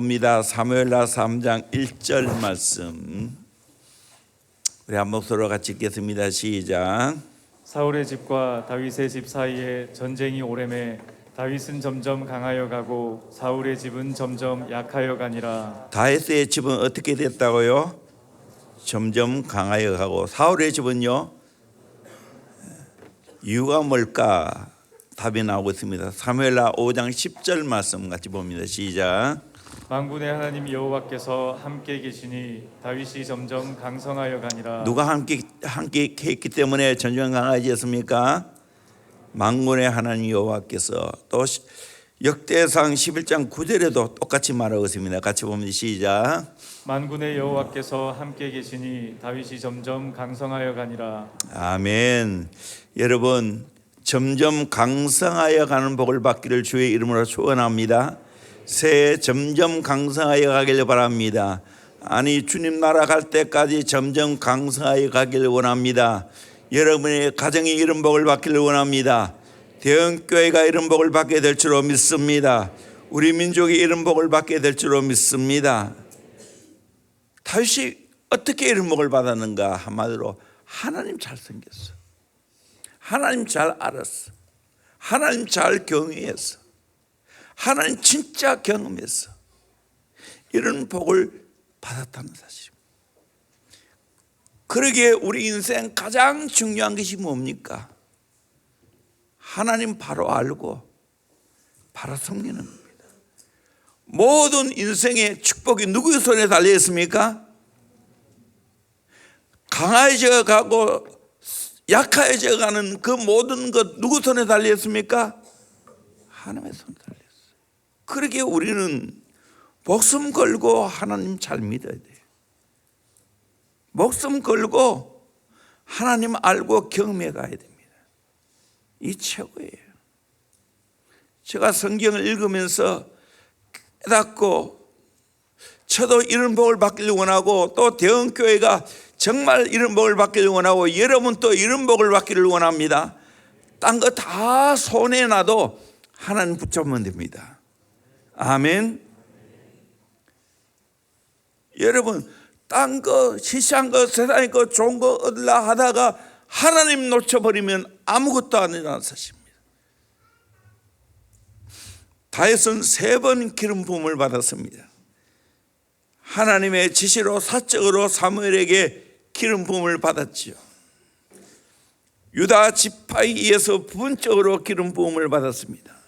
입니다. 사무엘라 3장 1절 말씀. 우리 한 목소리로 같이 읽겠습니다. 시작. 사울의 집과 다윗의 집 사이에 전쟁이 오래매 다윗은 점점 강하여 가고 사울의 집은 점점 약하여 가니라 다윗의 집은 어떻게 됐다고요? 점점 강하여 가고 사울의 집은요. 이유가 뭘까? 답이 나오고 있습니다. 사무엘라 5장 10절 말씀 같이 봅니다. 시작. 만군의 하나님 여호와께서 함께 계시니 다윗이 점점 강성하여 가니라 누가 함께 함께 했기 때문에 전쟁 강해졌습니까? 만군의 하나님 여호와께서 또 시- 역대상 11장 9절에도 똑같이 말하고 있습니다. 같이 보면 시작. 만군의 여호와께서 함께 계시니 다윗이 점점 강성하여 가니라 아멘. 여러분 점점 강성하여 가는 복을 받기를 주의 이름으로 축원합니다. 새해 점점 강성하여 가길 바랍니다. 아니 주님 나라 갈 때까지 점점 강성하여 가길 원합니다. 여러분의 가정이 이런 복을 받기를 원합니다. 대형 교회가 이런 복을 받게 될 줄로 믿습니다. 우리 민족이 이런 복을 받게 될 줄로 믿습니다. 다윗이 어떻게 이런 복을 받았는가 한마디로 하나님 잘 생겼어. 하나님 잘 알았어. 하나님 잘 경외했어. 하나님 진짜 경험했어. 이런 복을 받았다는 사실입니다. 그러기에 우리 인생 가장 중요한 것이 뭡니까? 하나님 바로 알고 바로 섬기는 겁니다. 모든 인생의 축복이 누구의 손에 달려 있습니까? 강해져 가고 약해져 가는 그 모든 것 누구 손에 달려 있습니까? 하나님의 손에 달려. 그러기에 우리는 목숨 걸고 하나님 잘 믿어야 돼요. 목숨 걸고 하나님 알고 경험해 가야 됩니다. 이 최고예요. 제가 성경을 읽으면서 깨닫고 저도 이런 복을 받기를 원하고 또 대형교회가 정말 이런 복을 받기를 원하고 여러분 또 이런 복을 받기를 원합니다. 딴 거 다 손에 놔도 하나님 붙잡으면 됩니다. 아멘. 여러분 딴 거 시시한 거 세상의 거 좋은 거 얻으려 하다가 하나님 놓쳐버리면 아무것도 아니라는 사실입니다. 다윗은 세 번 기름 부음을 받았습니다. 하나님의 지시로 사적으로 사무엘에게 기름 부음을 받았지요. 유다 지파에서 부분적으로 기름 부음을 받았습니다.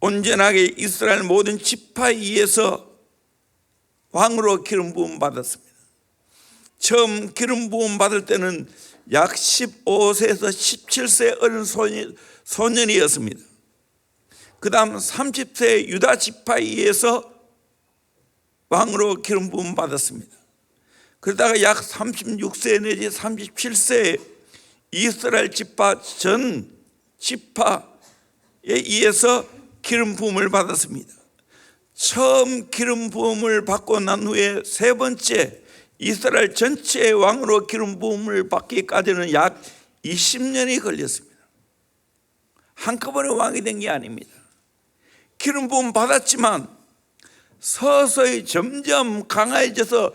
온전하게 이스라엘 모든 지파에서 왕으로 기름 부음 받았습니다. 처음 기름 부음 받을 때는 약 15세에서 17세 어린 소년, 소년이었습니다. 그 다음 30세 유다 지파에서 왕으로 기름 부음 받았습니다. 그러다가 약 36세 내지 37세 이스라엘 지파 전 지파에 의해서 기름 부음을 받았습니다. 처음 기름 부음을 받고 난 후에 세 번째 이스라엘 전체의 왕으로 기름 부음을 받기까지는 약 20년이 걸렸습니다. 한꺼번에 왕이 된 게 아닙니다. 기름 부음 받았지만 서서히 점점 강해져서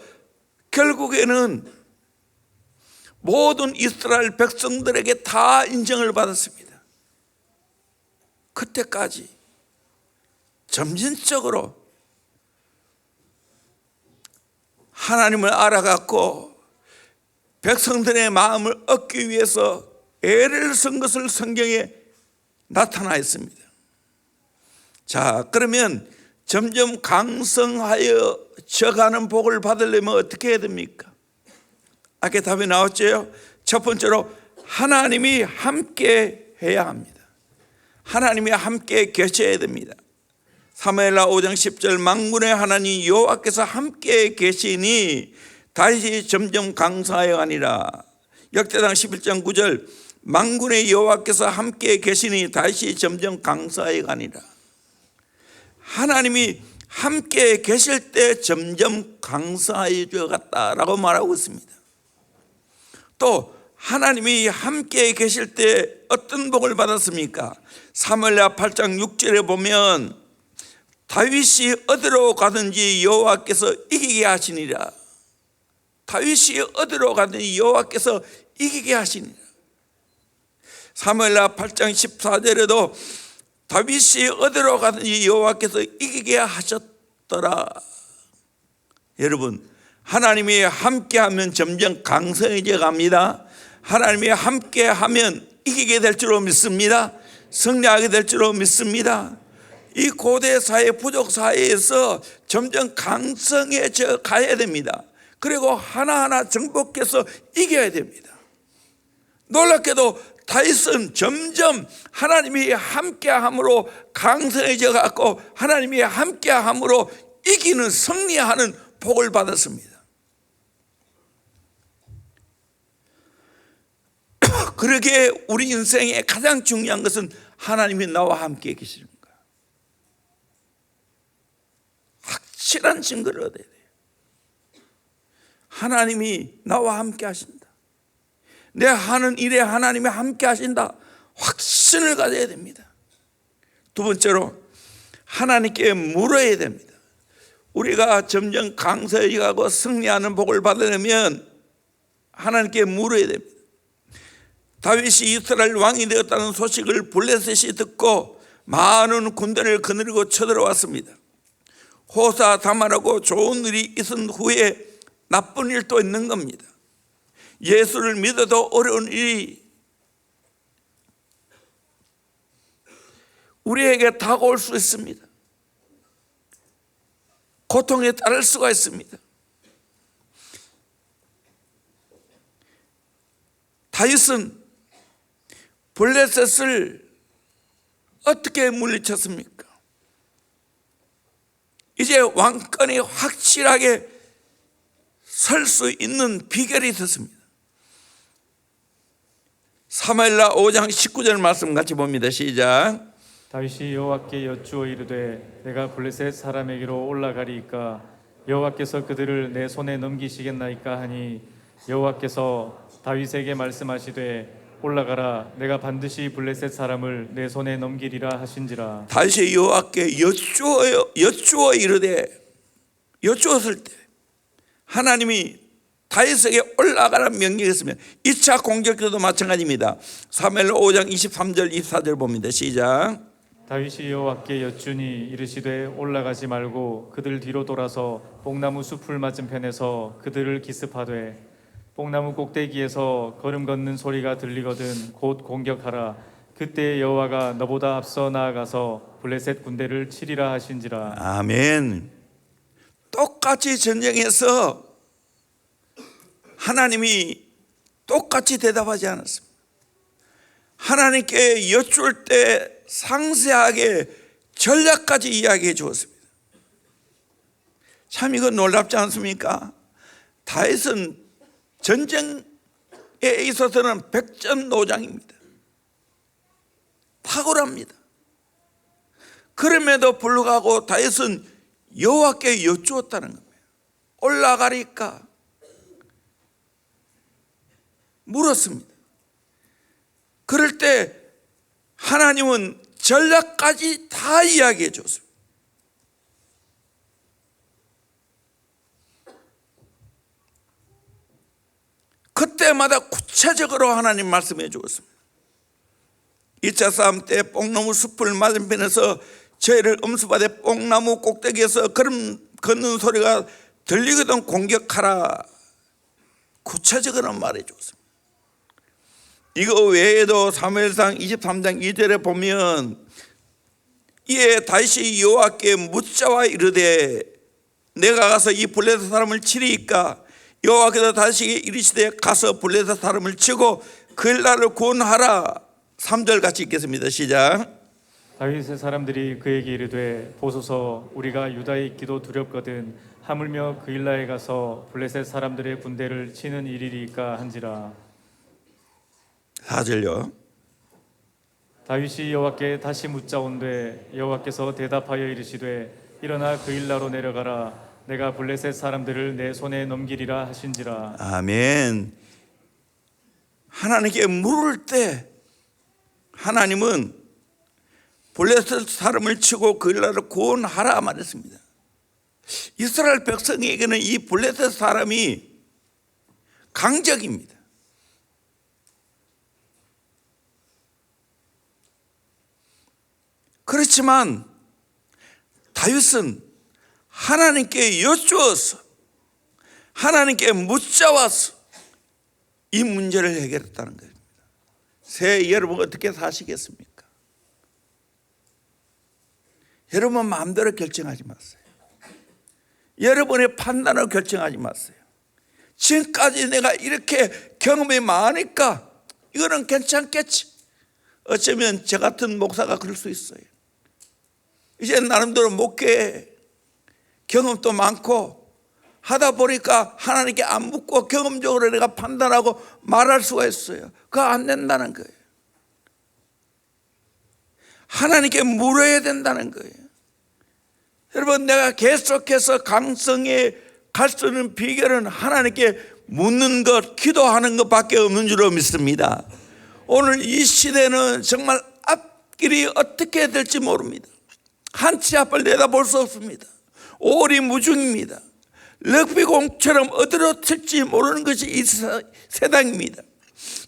결국에는 모든 이스라엘 백성들에게 다 인정을 받았습니다. 그때까지 점진적으로 하나님을 알아갔고 백성들의 마음을 얻기 위해서 애를 쓴 것을 성경에 나타나 있습니다. 자, 그러면 점점 강성하여 져가는 복을 받으려면 어떻게 해야 됩니까? 아까 답이 나왔죠? 첫 번째로 하나님이 함께 해야 합니다. 하나님이 함께 계셔야 됩니다. 사무엘라 5장 10절 만군의 하나님 여호와께서 함께 계시니 다시 점점 강성하여 가니라. 역대상 11장 9절 만군의 여호와께서 함께 계시니 다시 점점 강성하여 가니라. 하나님이 함께 계실 때 점점 강성하여 갔다라고 말하고 있습니다. 또 하나님이 함께 계실 때 어떤 복을 받았습니까? 사무엘라 8장 6절에 보면 다윗이 어디로 가든지 여호와께서 이기게 하시니라. 다윗이 어디로 가든지 여호와께서 이기게 하시니라. 사무엘라 8장 14절에도 다윗이 어디로 가든지 여호와께서 이기게 하셨더라. 여러분, 하나님이 함께하면 점점 강성해져 갑니다. 하나님이 함께하면 이기게 될 줄로 믿습니다. 승리하게 될 줄로 믿습니다. 이 고대 사회, 부족 사회에서 점점 강성해져 가야 됩니다. 그리고 하나하나 정복해서 이겨야 됩니다. 놀랍게도 다윗은 점점 하나님이 함께함으로 강성해져 갖고 하나님이 함께함으로 이기는 승리하는 복을 받았습니다. 그러게 우리 인생의 가장 중요한 것은 하나님이 나와 함께 거야. 확 실한 증거를 얻어야 돼요. 하나님이 나와 함께 하신다. 내 하는 일에 하나님이 함께 하신다. 확신을 가져야 됩니다. 두 번째로 하나님께 물어야 됩니다. 우리가 점점 강서해가고 승리하는 복을 받으려면 하나님께 물어야 됩니다. 다윗이 이스라엘 왕이 되었다는 소식을 블레셋이 듣고 많은 군대를 거느리고 쳐들어왔습니다. 호사 다말하고 좋은 일이 있은 후에 나쁜 일도 있는 겁니다. 예수를 믿어도 어려운 일이 우리에게 다가올 수 있습니다. 고통에 따를 수가 있습니다. 다윗은 블레셋을 어떻게 물리쳤습니까? 이제 왕권이 확실하게 설 수 있는 비결이 있었습니다. 사무엘라 5장 19절 말씀 같이 봅니다. 시작. 다윗이 여호와께 여쭈어 이르되 내가 블레셋 사람에게로 올라가리이까 여호와께서 그들을 내 손에 넘기시겠나이까 하니 여호와께서 다윗에게 말씀하시되 올라가라 내가 반드시 블레셋 사람을 내 손에 넘기리라 하신지라 다시 여호와께 여쭈어 여쭈어 이르되 여쭈었을 때 하나님이 다윗에게 올라가라는 명령했으면 2차 공격 때도 마찬가지입니다. 사무엘 5장 23절 24절 봅니다. 시작. 다윗이 여호와께 여쭈니 이르시되 올라가지 말고 그들 뒤로 돌아서 뽕나무 숲을 맞은편에서 그들을 기습하되 뽕나무 꼭대기에서 걸음 걷는 소리가 들리거든 곧 공격하라 그때 여호와가 너보다 앞서 나아가서 블레셋 군대를 치리라 하신지라 아멘. 똑같이 전쟁에서 하나님이 똑같이 대답하지 않았습니다. 하나님께 여쭐 때 상세하게 전략까지 이야기해 주었습니다. 참 이거 놀랍지 않습니까? 다윗은 전쟁에 있어서는 백전노장입니다. 탁월합니다. 그럼에도 불구하고 다윗은 여호와께 여쭈었다는 겁니다. 올라가리까 물었습니다. 그럴 때 하나님은 전략까지 다 이야기해 줬습니다. 그때마다 구체적으로 하나님 말씀해 주었습니다. 2차 싸움 때 뽕나무 숲을 맞은편에서 저희를 음수받에 뽕나무 꼭대기에서 걸음 걷는 소리가 들리거든 공격하라. 구체적으로 말해 줬습니다. 이거 외에도 사무엘상 23장 2절에 보면 이에 다시 여호와께 묻자와 이르되 내가 가서 이 블레셋 사람을 치리이까 여호와께서 다시 이르시되 가서 블레셋 사람을 치고 그 나를 구원하라. 3절 같이 읽겠습니다. 시작. 다윗의 사람들이 그에게 이르되 보소서 우리가 유다에 있기도 두렵거든 하물며 그 일라에 가서 블레셋 사람들의 군대를 치는 일이리까 한지라. 4절요. 다윗이 여호와께 다시 묻자온되 여호와께서 대답하여 이르시되 일어나 그 일라로 내려가라 내가 블레셋 사람들을 내 손에 넘기리라 하신지라 아멘 하나님께 물을 때 하나님은 블레셋 사람을 치고 그 나라를 구원하라 말했습니다. 이스라엘 백성에게는 이 블레셋 사람이 강적입니다. 그렇지만 다윗은 하나님께 여쭈어서 하나님께 묻자와서 이 문제를 해결했다는 겁니다. 새 여러분 어떻게 사시겠습니까? 여러분 마음대로 결정하지 마세요. 여러분의 판단으로 결정하지 마세요. 지금까지 내가 이렇게 경험이 많으니까 이거는 괜찮겠지. 어쩌면 저 같은 목사가 그럴 수 있어요. 이제 나름대로 목회 경험도 많고 하다 보니까 하나님께 안 묻고 경험적으로 내가 판단하고 말할 수가 있어요. 그거 안 된다는 거예요. 하나님께 물어야 된다는 거예요. 여러분 내가 계속해서 강성에 갈 수 있는 비결은 하나님께 묻는 것, 기도하는 것밖에 없는 줄로 믿습니다. 오늘 이 시대는 정말 앞길이 어떻게 될지 모릅니다. 한 치 앞을 내다볼 수 없습니다. 오리무중입니다. 럭비공처럼 어디로 튈지 모르는 것이 이 세- 세상입니다.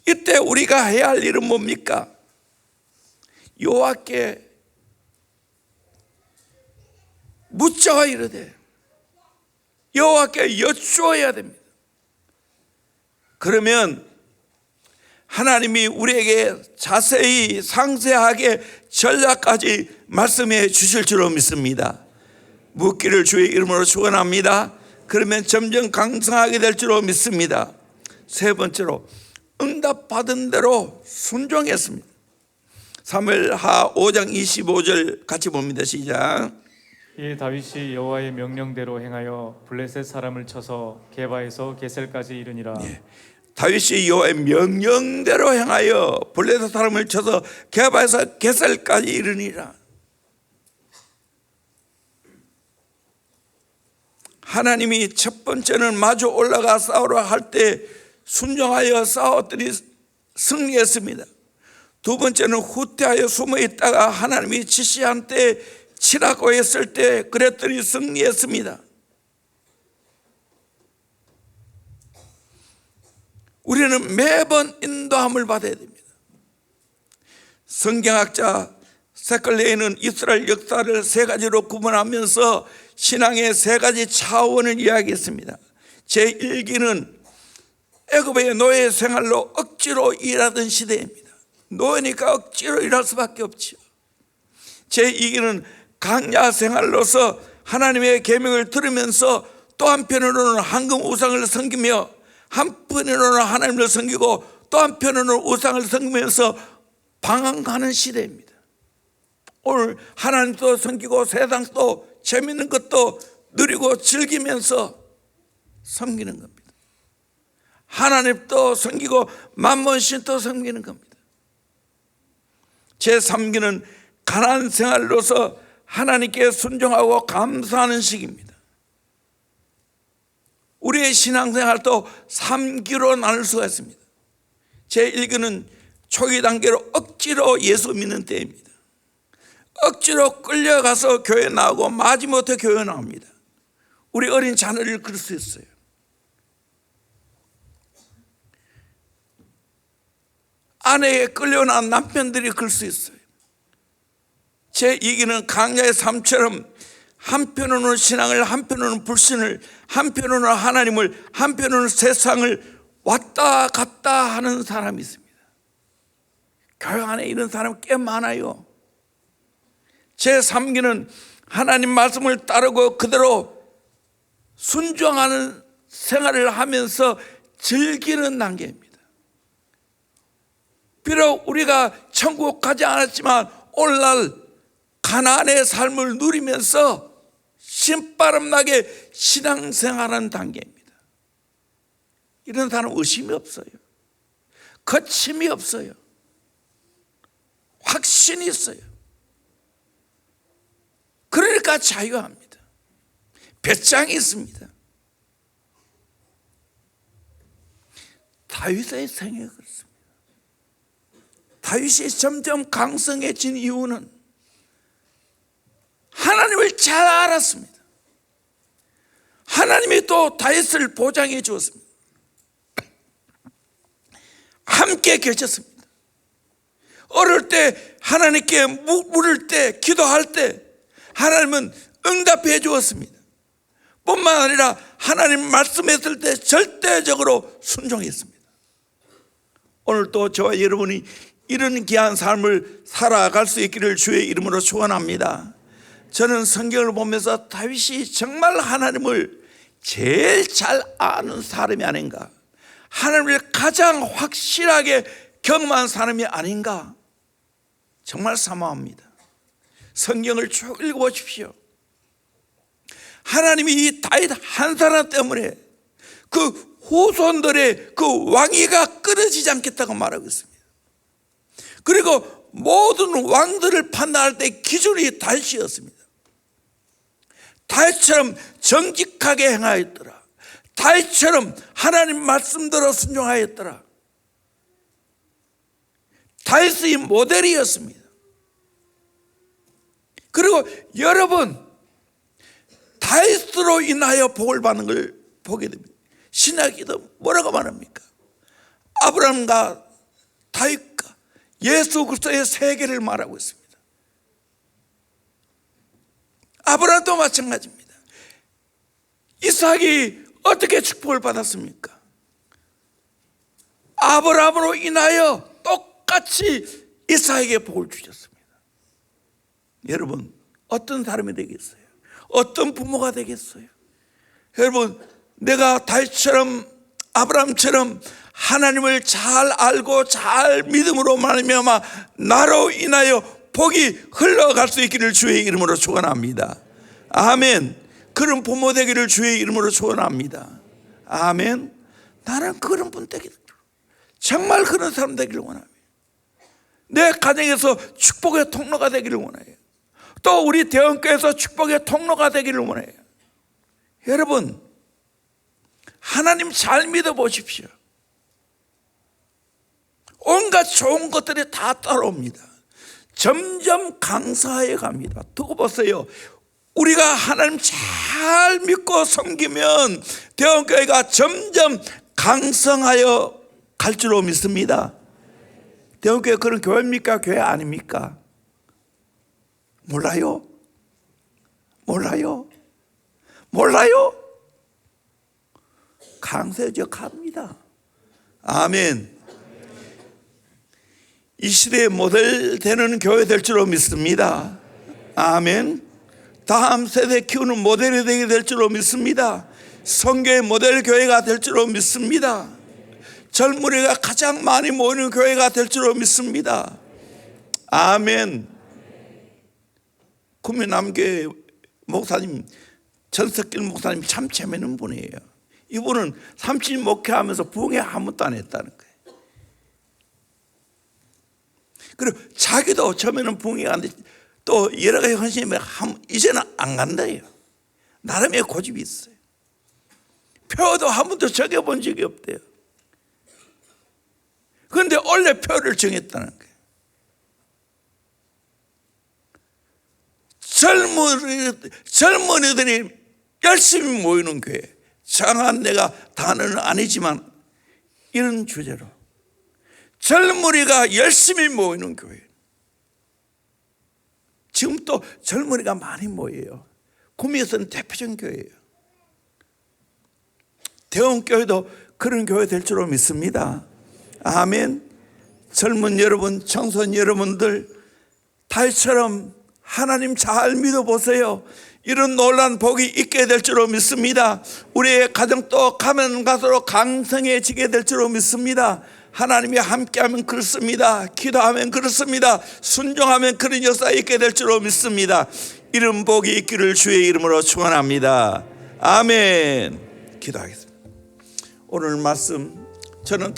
이때 우리가 해야 할 일은 뭡니까? 여호와께 묻자와 이르되 여호와께 여쭈어야 됩니다. 그러면 하나님이 우리에게 자세히 상세하게 전략까지 말씀해 주실 줄로 믿습니다. 묻기를 주의 이름으로 축원합니다. 그러면 점점 강성하게 될 줄로 믿습니다. 세 번째로 응답 받은 대로 순종했습니다. 사무엘하 5장 25절 같이 봅니다. 시작. 이에 다윗이 여호와의 명령대로 행하여 블레셋 사람을 쳐서 게바에서 게셀까지 이르니라. 다윗이 여호와의 명령대로 행하여 블레셋 사람을 쳐서 게바에서 게살까지 이르니라. 하나님이 첫 번째는 마주 올라가 싸우러 할 때 순종하여 싸웠더니 승리했습니다. 두 번째는 후퇴하여 숨어 있다가 하나님이 지시한 때 치라고 했을 때 그랬더니 승리했습니다. 우리는 매번 인도함을 받아야 됩니다. 성경학자 세클레이는 이스라엘 역사를 세 가지로 구분하면서 신앙의 세 가지 차원을 이야기했습니다. 제1기는 애굽의 노예 생활로 억지로 일하던 시대입니다. 노예니까 억지로 일할 수밖에 없죠. 제2기는 강야 생활로서 하나님의 계명을 들으면서 또 한편으로는 황금 우상을 섬기며 한편으로는 하나님을 섬기고 또 한편으로는 우상을 섬기면서 방황하는 시대입니다. 오늘 하나님도 섬기고 세상도 재밌는 것도 누리고 즐기면서 섬기는 겁니다. 하나님도 섬기고 만몬신도 섬기는 겁니다. 제 3기는 가난 생활로서 하나님께 순종하고 감사하는 시기입니다. 우리의 신앙생활도 3기로 나눌 수가 있습니다. 제 1기는 초기 단계로 억지로 예수 믿는 때입니다. 억지로 끌려가서 교회 나오고 마지못해 교회 나옵니다. 우리 어린 자녀를 그럴 수 있어요. 아내에 끌려난 남편들이 그럴 수 있어요. 제 2기는 강야의 삶처럼 한편으로는 신앙을 한편으로는 불신을 한편으로는 하나님을 한편으로는 세상을 왔다 갔다 하는 사람이 있습니다. 교회 안에 이런 사람 꽤 많아요. 제 3기는 하나님 말씀을 따르고 그대로 순종하는 생활을 하면서 즐기는 단계입니다. 비록 우리가 천국 가지 않았지만 오늘날 가나안의 삶을 누리면서 신바람나게 신앙생활하는 단계입니다. 이런 사람 의심이 없어요. 거침이 없어요. 확신이 있어요. 그러니까 자유합니다. 배짱이 있습니다. 다윗의 생애 그렇습니다. 다윗이 점점 강성해진 이유는 하나님을 잘 알았습니다. 하나님이 또 다윗을 보장해 주었습니다. 함께 계셨습니다. 어릴 때 하나님께 무- 물을 때 기도할 때 하나님은 응답해 주었습니다. 뿐만 아니라 하나님 말씀했을 때 절대적으로 순종했습니다. 오늘 또 저와 여러분이 이런 귀한 삶을 살아갈 수 있기를 주의 이름으로 축원합니다. 저는 성경을 보면서 다윗이 정말 하나님을 제일 잘 아는 사람이 아닌가. 하나님을 가장 확실하게 경험한 사람이 아닌가. 정말 사모합니다. 성경을 쭉 읽어보십시오. 하나님이 이 다윗 한 사람 때문에 그 후손들의 그 왕위가 끊어지지 않겠다고 말하고 있습니다. 그리고 모든 왕들을 판단할 때 기준이 다윗이었습니다. 다윗처럼 정직하게 행하였더라. 다윗처럼 하나님 말씀대로 순종하였더라. 다윗의 모델이었습니다. 그리고 여러분 다윗으로 인하여 복을 받는 걸 보게 됩니다. 신학기도 뭐라고 말합니까? 아브라함과 다윗과 예수 그리스도의 세계를 말하고 있습니다. 아브라함도 마찬가지입니다. 이삭이 어떻게 축복을 받았습니까? 아브라함으로 인하여 똑같이 이삭에게 복을 주셨습니다. 여러분 어떤 사람이 되겠어요? 어떤 부모가 되겠어요? 여러분 내가 다윗처럼 아브라함처럼 하나님을 잘 알고 잘 믿음으로 말미암아 나로 인하여 복이 흘러갈 수 있기를 주의 이름으로 축원합니다. 아멘. 그런 부모 되기를 주의 이름으로 축원합니다. 아멘. 나는 그런 분 되기를 정말 그런 사람 되기를 원합니다. 내 가정에서 축복의 통로가 되기를 원해요. 또 우리 대원교에서 축복의 통로가 되기를 원해요. 여러분, 하나님 잘 믿어 보십시오. 온갖 좋은 것들이 다 따라옵니다. 점점 강사해 갑니다. 두고 보세요. 우리가 하나님 잘 믿고 섬기면 대원교회가 점점 강성하여 갈 줄로 믿습니다. 대원교회 그런 교회입니까? 교회 아닙니까? 몰라요? 몰라요? 몰라요? 강세적합니다. 아멘. 이 시대의 모델 되는 교회 될 줄로 믿습니다. 아멘. 다음 세대 키우는 모델이 되게 될 줄로 믿습니다. 성교의 모델 교회가 될 줄로 믿습니다. 젊은이가 가장 많이 모이는 교회가 될 줄로 믿습니다. 아멘. 구미남교회 목사님 전석길 목사님 참 재미있는 분이에요. 이분은 삼신 목회하면서 부흥회 한 번도 안 했다는 거예요. 그리고 자기도 처음에는 부흥회 안 돼. 또 여러 가지 헌신이 한 이제는 안 간다요. 나름의 고집이 있어요. 표도 한 번도 적어본 적이 없대요. 그런데 원래 표를 정했다는 거예요. 젊은이, 젊은이들이 열심히 모이는 교회. 장한 내가 단어는 아니지만 이런 주제로 젊은이가 열심히 모이는 교회. 지금 또 젊은이가 많이 모여요. 구미에서는 대표적인 교회예요. 대원교회도 그런 교회 될 줄로 믿습니다. 아멘. 젊은 여러분, 청소년 여러분들, 달처럼 하나님 잘 믿어보세요. 이런 놀란 복이 있게 될 줄로 믿습니다. 우리의 가정도 가면 갈수록 강성해지게 될 줄로 믿습니다. 하나님이 함께하면 그렇습니다. 기도하면 그렇습니다. 순종하면 그런 역사 있게 될 줄로 믿습니다. 이런 복이 있기를 주의 이름으로 축원합니다. 아멘. 기도하겠습니다. 오늘 말씀 저는 다